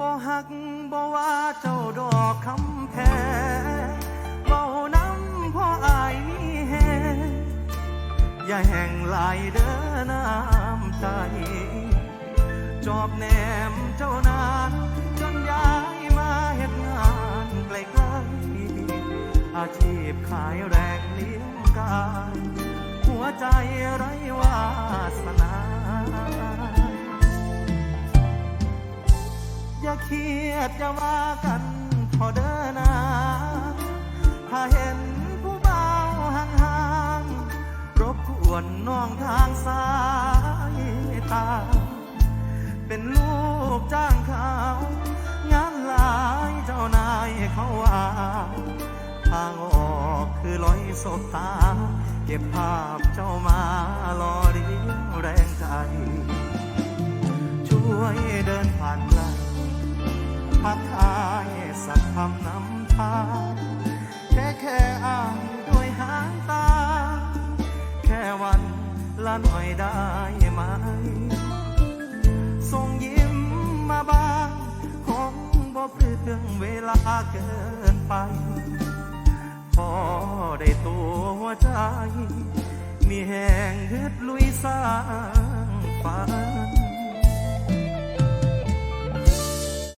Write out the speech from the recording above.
บ่หักบ่ว่าเจ้าดอกคำแพงเว้าน้ำพ่ออายมีแหงอย่าแห่งหลายเด้อน้ำใจจอบแนมเจ้านานจนย้ายมาเฮ็ดงานไกลๆอาชีพขายแรงเลี้ยงกายหัวใจไร้วา เครียดอย่าว่ากันพอเดินนาถ้าเห็นผู้เบาห่างๆรบกวนน้องทางสายตา เป็นลูกจ้างเขางานหลายเจ้านายเขาว่าทางออกคือลอยสบตา เก็บภาพเจ้ามา ทักทายสักคำนำทางแค่แค่อ่านด้วยหางตา แค่วันละหน่อยได้ไหมส่งยิ้มมาบ้างคงบ่เปลืองเวลาเกินไป พอได้ตัวหัวใจ มีแห่งฮึดลุยสา